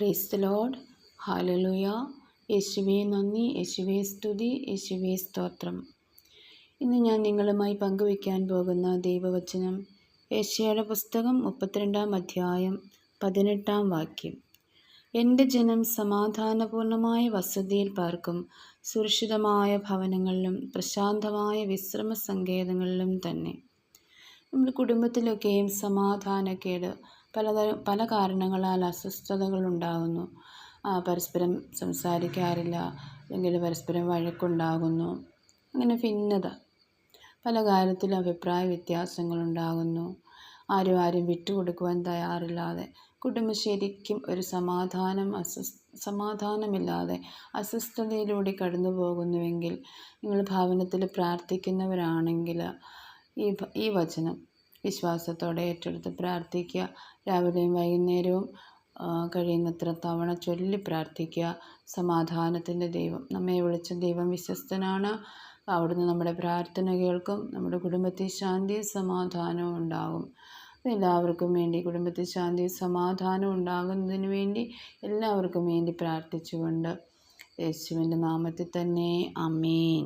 Price load ഹാലലുയ യേശുവേ നന്ദി. യേശുവേ സ്തുതി. യേശുവേ സ്തോത്രം. ഇന്ന് ഞാൻ നിങ്ങളുമായി പങ്കുവയ്ക്കാൻ പോകുന്ന ദൈവവചനം യേശയുടെ പുസ്തകം മുപ്പത്തിരണ്ടാം അധ്യായം പതിനെട്ടാം വാക്യം. എന്റെ ജനം സമാധാനപൂർണമായ വസതിയിൽ പാർക്കും സുരക്ഷിതമായ ഭവനങ്ങളിലും പ്രശാന്തമായ വിശ്രമ സങ്കേതങ്ങളിലും തന്നെ. നമ്മുടെ കുടുംബത്തിലൊക്കെയും സമാധാനക്കേട് പലതരം പല കാരണങ്ങളാൽ അസ്വസ്ഥതകൾ ഉണ്ടാകുന്നു പരസ്പരം സംസാരിക്കാറില്ല. അല്ലെങ്കിൽ പരസ്പരം വഴക്കുണ്ടാകുന്നു. അങ്ങനെ ഭിന്നത. പല കാര്യത്തിലും അഭിപ്രായ വ്യത്യാസങ്ങളുണ്ടാകുന്നു. ആരും ആരും വിട്ടുകൊടുക്കുവാൻ തയ്യാറില്ലാതെ. കുടുംബം ശരിക്കും ഒരു സമാധാനം അസ്വസ് സമാധാനമില്ലാതെ അസ്വസ്ഥതയിലൂടെ കടന്നു പോകുന്നുവെങ്കിൽ നിങ്ങൾ ഭവനത്തിൽ പ്രാർത്ഥിക്കുന്നവരാണെങ്കിൽ ഈ ഈ വചനം വിശ്വാസത്തോടെ ഏറ്റെടുത്ത് പ്രാർത്ഥിക്കുക. രാവിലെയും വൈകുന്നേരവും കഴിയുന്നത്ര തവണ ചൊല്ലി പ്രാർത്ഥിക്കുക. സമാധാനത്തിന്റെ ദൈവം നമ്മെ വിളിച്ച ദൈവം വിശ്വസ്തനാണ്. അവിടുന്ന് നമ്മുടെ പ്രാർത്ഥന കേൾക്കും. നമ്മുടെ കുടുംബത്തിൽ ശാന്തിയും സമാധാനവും ഉണ്ടാകും. എല്ലാവർക്കും വേണ്ടി കുടുംബത്തിൽ ശാന്തിയും സമാധാനവും ഉണ്ടാകുന്നതിന് വേണ്ടി എല്ലാവർക്കും വേണ്ടി പ്രാർത്ഥിച്ചുകൊണ്ട് യേശുവിന്റെ നാമത്തിൽ തന്നെ. അമേൻ